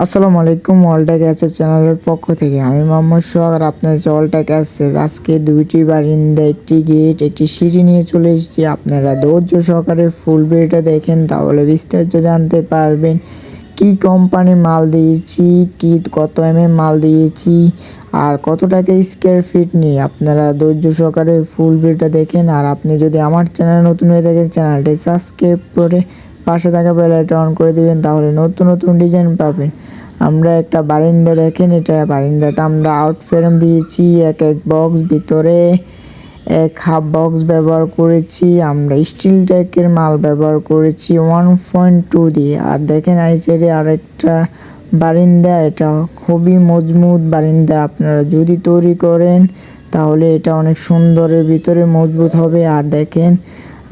আসসালামু আলাইকুম অলটেক অ্যাসেস চ্যানেলের পক্ষ থেকে। আমি মোহাম্মদ সোহাগ আর আপনার হচ্ছে অলটেক আজকে দুইটি বারিন্দা একটি গেট একটি সিঁড়ি নিয়ে চলে এসেছি। আপনারা ধৈর্য সহকারে ফুল ভিডিওটা দেখেন, তাহলে বিস্তারিত জানতে পারবেন। কি কোম্পানি মাল দিয়েছি, কি, কত এম এম মাল দিয়েছি, আর কত টাকা স্কোয়ার ফিট নিয়ে। আপনারা ধৈর্য সহকারে ফুল ভিডিওটা দেখেন। আর আপনি যদি আমার চ্যানেল নতুন হয়ে থাকেন, চ্যানেলটি সাবস্ক্রাইব করে পাশে থাকা বেলাইটা অন করে দিবেন, তাহলে নতুন নতুন ডিজাইন পাবেন। আমরা একটা বারিন্দা দেখেন, এটা বারিন্দাটা আমরা আউট ফ্রেম দিয়েছি, এক এক বক্স ভিতরে এক হাফ বক্স ব্যবহার করেছি, আমরা স্টিল ট্যাকের মাল ব্যবহার করেছি ওয়ান পয়েন্ট টু দিয়ে। আর দেখেন এই সাইডে আরেকটা বারিন্দা, এটা খুবই মজবুত বারিন্দা, আপনারা যদি তৈরি করেন, তাহলে এটা অনেক সুন্দরের ভিতরে মজবুত হবে। আর দেখেন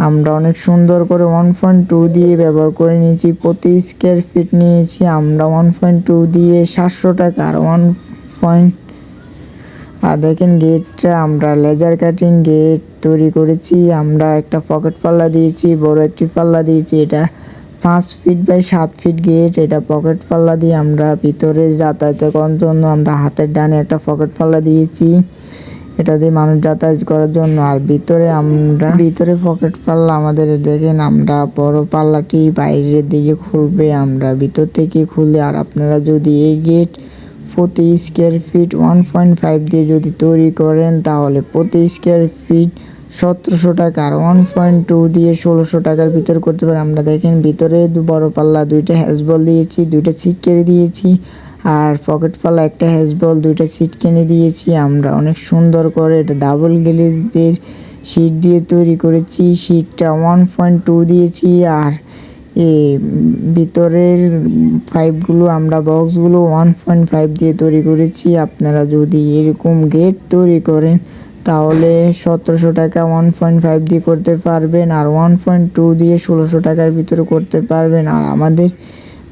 আমরা অনেক সুন্দর করে ওয়ান পয়েন্ট টু দিয়ে ব্যবহার করে নিয়েছি, প্রতি স্কোয়ার ফিট নিয়েছি, আমরা ওয়ান পয়েন্ট টু দিয়ে সাতশো টাকা আর ওয়ান পয়েন্ট আর দেখেন গেটটা আমরা লেজার কাটিং গেট তৈরি করেছি, আমরা একটা পকেট পাল্লা দিয়েছি, বড় একটি পাল্লা দিয়েছি, এটা পাঁচ ফিট বাই সাত ফিট গেট এটা পকেট পাল্লা দিয়ে আমরা ভিতরে যাতায়াত করার জন্য আমরা হাতের ডানে একটা পকেট পাল্লা দিয়েছি। এটা দিয়ে মানুষ যাতায়াত করার জন্য। আর ভিতরে আমরা ভিতরে পকেট পাল্লা আমাদের, দেখেন আমরা বড় পাল্লাটি বাইরের দিকে খুলবে আমরা। ভিতর থেকে খুলে আর আপনারা যদি এই গেট প্রতি square feet one point five দিয়ে যদি তৈরি করেন, তাহলে প্রতি স্কোয়ার ফিট সতেরোশো টাকা। আর ওয়ান পয়েন্ট টু দিয়ে ষোলোশো টাকার ভিতর করতে পারে। আমরা দেখেন ভিতরে দু বড় পাল্লা, দুইটা হ্যাজবল দিয়েছি, দুইটা সিট দিয়েছি। আর পকেট পাল্লা একটা হ্যাজবল দুইটা সিট কিনে দিয়েছি। আমরা অনেক সুন্দর করে এটা ডাবল গ্লেজদের সিট দিয়ে তৈরি করেছি। সিটটা ওয়ান পয়েন্ট টু দিয়েছি আর এ ভিতরের পাইপগুলো আমরা বক্সগুলো ওয়ান পয়েন্ট ফাইভ দিয়ে তৈরি করেছি। আপনারা যদি এরকম গেট তৈরি করেন, তাহলে সতেরোশো টাকা ওয়ান পয়েন্ট ফাইভ দিয়ে করতে পারবেন আর ওয়ান পয়েন্ট টু দিয়ে ষোলোশো টাকার ভিতরে করতে পারবেন। আর আমাদের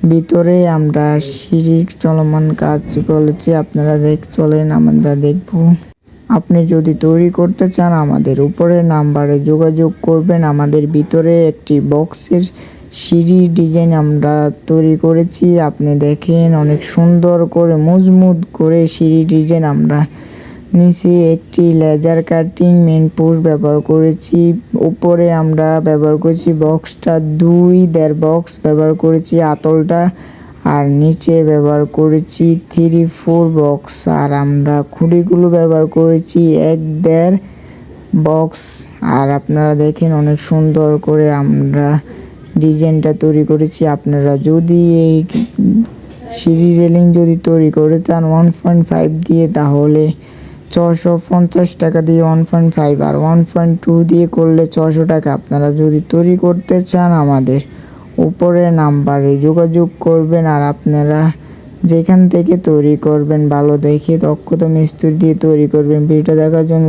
ভিতরে আমরা সিঁড়ির চলমান কাজ করেছি, আপনারা দেখ, চলেন আমরা দেখব। আপনি যদি তৈরি করতে চান, আমাদের উপরে নাম্বারে যোগাযোগ করবেন। আমাদের ভিতরে একটি বক্সের সিঁড়ি ডিজাইন আমরা তৈরি করেছি। আপনি দেখেন অনেক সুন্দর করে, মজবুত করে সিঁড়ি ডিজাইন আমরা নিচে একটি লেজার কাটিং মেন পোস্ট ব্যবহার করেছি। উপরে আমরা ব্যবহার করেছি বক্সটা, দুই দেড় বক্স ব্যবহার করেছি আতলটা, আর নিচে ব্যবহার করেছি থ্রি ফোর বক্স। আর আমরা খুঁড়িগুলো ব্যবহার করেছি এক দেড় বক্স। আর আপনারা দেখেন অনেক সুন্দর করে আমরা ডিজাইনটা তৈরি করেছি। আপনারা যদি এই সিঁড়ি রেলিং যদি তৈরি করে চান ওয়ান পয়েন্ট ফাইভ দিয়ে, তাহলে ছশো পঞ্চাশ টাকা দিয়ে ওয়ান পয়েন্ট ফাইভ আর ওয়ান পয়েন্ট টু দিয়ে করলে ছশো টাকা। আপনারা যদি তৈরি করতে চান আমাদের উপরে নাম্বারে যোগাযোগ করবেন আর আপনারা যেখান থেকে তৈরি করবেন, ভালো দেখে দক্ষতা মিস্ত্রি দিয়ে তৈরি করবেন। ভিডিওটা দেখার জন্য